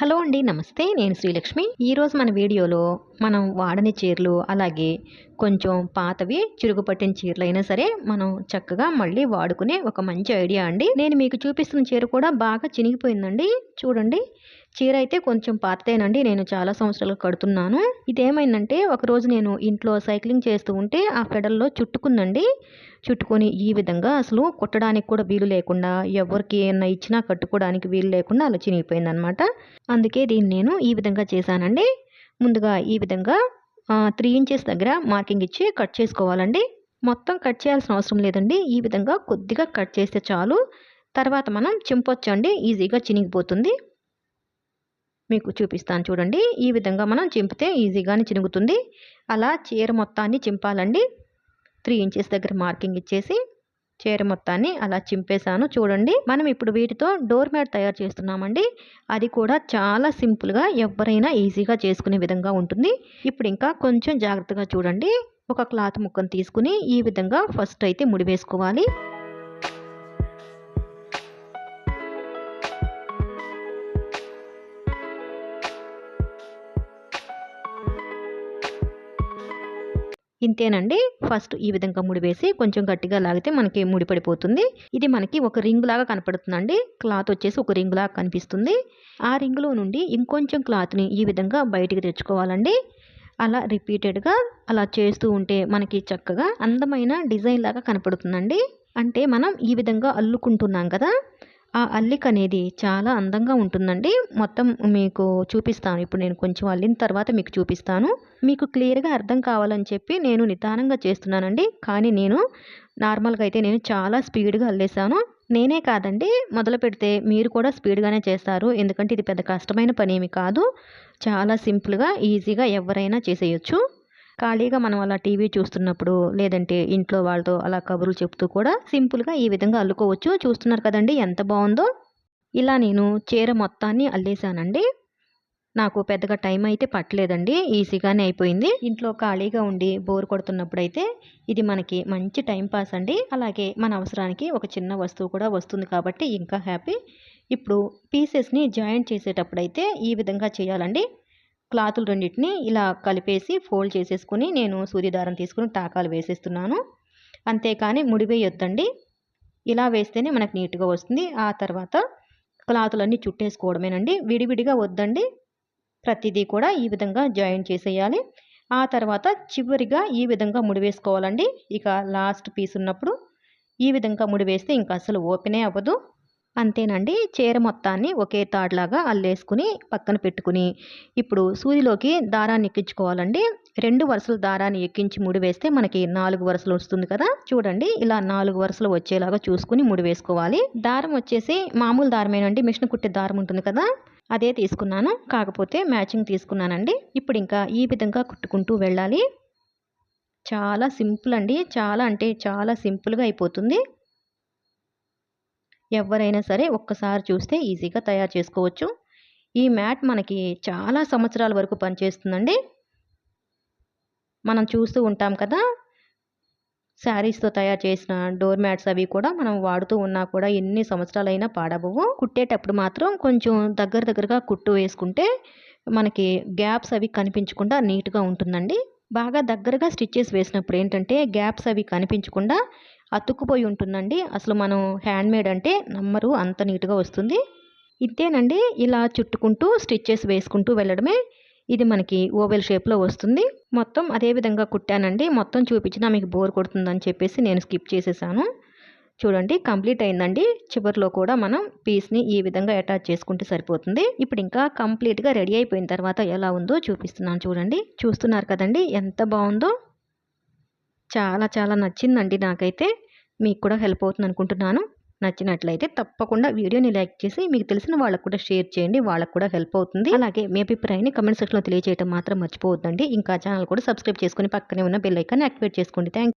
Hello అండి నమస్తే. నేను శ్రీలక్ష్మి. ఈరోజు మన వీడియోలో మనం వాడని చీరలు అలాగే కొంచెం పాతవి చిరుగు పట్టిన చీరలు అయినా సరే మనం చక్కగా మళ్ళీ వాడుకునే ఒక మంచి ఐడియా అండి. నేను మీకు చూపిస్తున్న చీర కూడా బాగా చినిగిపోయిందండి. చూడండి చీర అయితే కొంచెం పాతదేనండి. నేను చాలా సంవత్సరాలు కడుతున్నాను. ఇదేమైందంటే ఒకరోజు నేను ఇంట్లో సైక్లింగ్ చేస్తూ ఉంటే ఆ ఫెడల్లో చుట్టుకుందండి. చుట్టుకొని ఈ విధంగా అసలు కుట్టడానికి కూడా వీలు లేకుండా ఎవరికి ఏమన్నా ఇచ్చినా కట్టుకోవడానికి వీలు లేకుండా అలా చినిగిపోయిందనమాట. అందుకే దీన్ని నేను ఈ విధంగా చేశానండి. ముందుగా ఈ విధంగా త్రీ ఇంచెస్ దగ్గర మార్కింగ్ ఇచ్చి కట్ చేసుకోవాలండి. మొత్తం కట్ చేయాల్సిన అవసరం లేదండి. ఈ విధంగా కొద్దిగా కట్ చేస్తే చాలు. తర్వాత మనం చింపొచ్చండి. ఈజీగా చినిగిపోతుంది. మీకు చూపిస్తాను చూడండి. ఈ విధంగా మనం చింపితే ఈజీగానే చినుగుతుంది. అలా చీర మొత్తాన్ని చింపాలండి. త్రీ ఇంచెస్ దగ్గర మార్కింగ్ ఇచ్చేసి చీర మొత్తాన్ని అలా చింపేశాను. చూడండి మనం ఇప్పుడు వీటితో డోర్ మ్యాట్ తయారు చేస్తున్నామండి. అది కూడా చాలా సింపుల్గా ఎవరైనా ఈజీగా చేసుకునే విధంగా ఉంటుంది. ఇప్పుడు ఇంకా కొంచెం జాగ్రత్తగా చూడండి. ఒక క్లాత్ ముక్కను తీసుకుని ఈ విధంగా ఫస్ట్ అయితే ముడి ఇంతేనండి. ఫస్ట్ ఈ విధంగా ముడి వేసి కొంచెం గట్టిగా లాగితే మనకి ముడిపడిపోతుంది ఇది మనకి ఒక రింగ్ లాగా కనపడుతుందండి. క్లాత్ వచ్చేసి ఒక రింగ్ లాగా కనిపిస్తుంది. ఆ రింగ్లో నుండి ఇంకొంచెం క్లాత్ని ఈ విధంగా బయటికి తెచ్చుకోవాలండి. అలా రిపీటెడ్గా అలా చేస్తూ ఉంటే మనకి చక్కగా అందమైన డిజైన్ లాగా కనపడుతుందండి. అంటే మనం ఈ విధంగా అల్లుకుంటున్నాం కదా. ఆ అల్లిక అనేది చాలా అందంగా ఉంటుందండి. మొత్తం మీకు చూపిస్తాను. ఇప్పుడు నేను కొంచెం అల్లిన తర్వాత మీకు చూపిస్తాను. మీకు క్లియర్గా అర్థం కావాలని చెప్పి నేను నిదానంగా చేస్తున్నానండి. కానీ నేను నార్మల్గా అయితే నేను చాలా స్పీడ్గా అల్లేసాను. నేనే కాదండి మొదలు పెడితే మీరు కూడా స్పీడ్గానే చేస్తారు. ఎందుకంటే ఇది పెద్ద కష్టమైన పని ఏమి కాదు. చాలా సింపుల్గా ఈజీగా ఎవరైనా చేసేయచ్చు. ఖాళీగా మనం అలా టీవీ చూస్తున్నప్పుడు లేదంటే ఇంట్లో వాళ్ళతో అలా కబుర్లు చెప్తూ కూడా సింపుల్గా ఈ విధంగా అల్లుకోవచ్చు. చూస్తున్నారు కదండి ఎంత బాగుందో. ఇలా నేను చీర మొత్తాన్ని అల్లేసానండి నాకు పెద్దగా టైం అయితే పట్టలేదండి. ఈజీగానే అయిపోయింది. ఇంట్లో ఖాళీగా ఉండి బోర్ కొడుతున్నప్పుడు అయితే ఇది మనకి మంచి టైం పాస్ అండి. అలాగే మన అవసరానికి ఒక చిన్న వస్తువు కూడా వస్తుంది కాబట్టి ఇంకా హ్యాపీ. ఇప్పుడు పీసెస్ని జాయింట్ చేసేటప్పుడు అయితే ఈ విధంగా చేయాలండి. క్లాతులు రెండింటిని ఇలా కలిపేసి ఫోల్డ్ చేసేసుకుని నేను సూదిదారం తీసుకుని టాకాలు వేసేస్తున్నాను. అంతేకాని ముడివేయొద్దండి. ఇలా వేస్తేనే మనకు నీట్గా వస్తుంది. ఆ తర్వాత క్లాతులన్నీ చుట్టేసుకోవడమేనండి. విడివిడిగా వద్దండి. ప్రతిదీ కూడా ఈ విధంగా జాయిన్ చేసేయాలి. ఆ తర్వాత చివరిగా ఈ విధంగా ముడివేసుకోవాలండి. ఇక లాస్ట్ పీస్ ఉన్నప్పుడు ఈ విధంగా ముడివేస్తే ఇంకా అసలు ఓపెనే అవ్వదు. అంతేనండి. చీర మొత్తాన్ని ఒకే తాడులాగా అల్లేసుకుని పక్కన పెట్టుకుని ఇప్పుడు సూదిలోకి దారాన్ని ఎక్కించుకోవాలండి. రెండు వరుసలు దారాన్ని ఎక్కించి ముడి వేస్తే మనకి నాలుగు వరుసలు వస్తుంది కదా. చూడండి ఇలా నాలుగు వరుసలు వచ్చేలాగా చూసుకుని ముడి వేసుకోవాలి. దారం వచ్చేసి మామూలు దారమేనండి మిషన్ కుట్టే దారం ఉంటుంది కదా. అదే తీసుకున్నాను. కాకపోతే మ్యాచింగ్ తీసుకున్నానండి. ఇప్పుడు ఇంకా ఈ విధంగా కుట్టుకుంటూ వెళ్ళాలి. చాలా సింపుల్ అండి. చాలా అంటే చాలా సింపుల్గా అయిపోతుంది. ఎవరైనా సరే ఒక్కసారి చూస్తే ఈజీగా తయారు చేసుకోవచ్చు. ఈ మ్యాట్ మనకి చాలా సంవత్సరాల వరకు పనిచేస్తుందండి. మనం చూస్తూ ఉంటాం కదా శారీస్తో తయారు చేసిన డోర్ మ్యాట్స్ అవి కూడా మనం వాడుతూ ఉన్నా కూడా ఎన్ని సంవత్సరాలైనా పాడబోవు కుట్టేటప్పుడు మాత్రం కొంచెం దగ్గర దగ్గరగా కుట్టు వేసుకుంటే మనకి గ్యాప్స్ అవి కనిపించకుండా నీట్గా ఉంటుందండి. బాగా దగ్గరగా స్టిచ్చెస్ వేసినప్పుడు ఏంటంటే గ్యాప్స్ అవి కనిపించకుండా అతుక్కుపోయి ఉంటుందండి. అసలు మనం హ్యాండ్మేడ్ అంటే నమ్మరు అంత నీట్గా వస్తుంది. ఇంతేనండి ఇలా చుట్టుకుంటూ స్టిచ్చెస్ వేసుకుంటూ వెళ్ళడమే. ఇది మనకి ఓవెల్ షేప్లో వస్తుంది. మొత్తం అదే విధంగా కుట్టానండి. మొత్తం చూపించినా మీకు బోర్ కొడుతుందని చెప్పేసి నేను స్కిప్ చేసేసాను. చూడండి కంప్లీట్ అయిందండి. చివరిలో కూడా మనం పీస్ని ఈ విధంగా అటాచ్ చేసుకుంటే సరిపోతుంది. ఇప్పుడు ఇంకా కంప్లీట్గా రెడీ అయిపోయిన తర్వాత ఎలా ఉందో చూపిస్తున్నాను చూడండి. చూస్తున్నారు కదండి ఎంత బాగుందో. చాలా చాలా నచ్చిందండి నాకైతే. మీకు కూడా హెల్ప్ అవుతుంది అనుకుంటున్నాను నచ్చినట్లయితే తప్పకుండా వీడియోని లైక్ చేసి మీకు తెలిసిన వాళ్ళకు కూడా షేర్ చేయండి. వాళ్ళకు కూడా హెల్ప్ అవుతుంది. అలాగే మీ అభిప్రాయాన్ని కమెంట్ సెక్షన్లో తెలియజేయడం మాత్రం మర్చిపోవద్దండి. ఇంకా ఛానల్ కూడా సబ్స్క్రైబ్ చేసుకుని పక్కనే ఉన్న బెల్ ఐకాన్ని యాక్టివేట్ చేసుకోండి. థ్యాంక్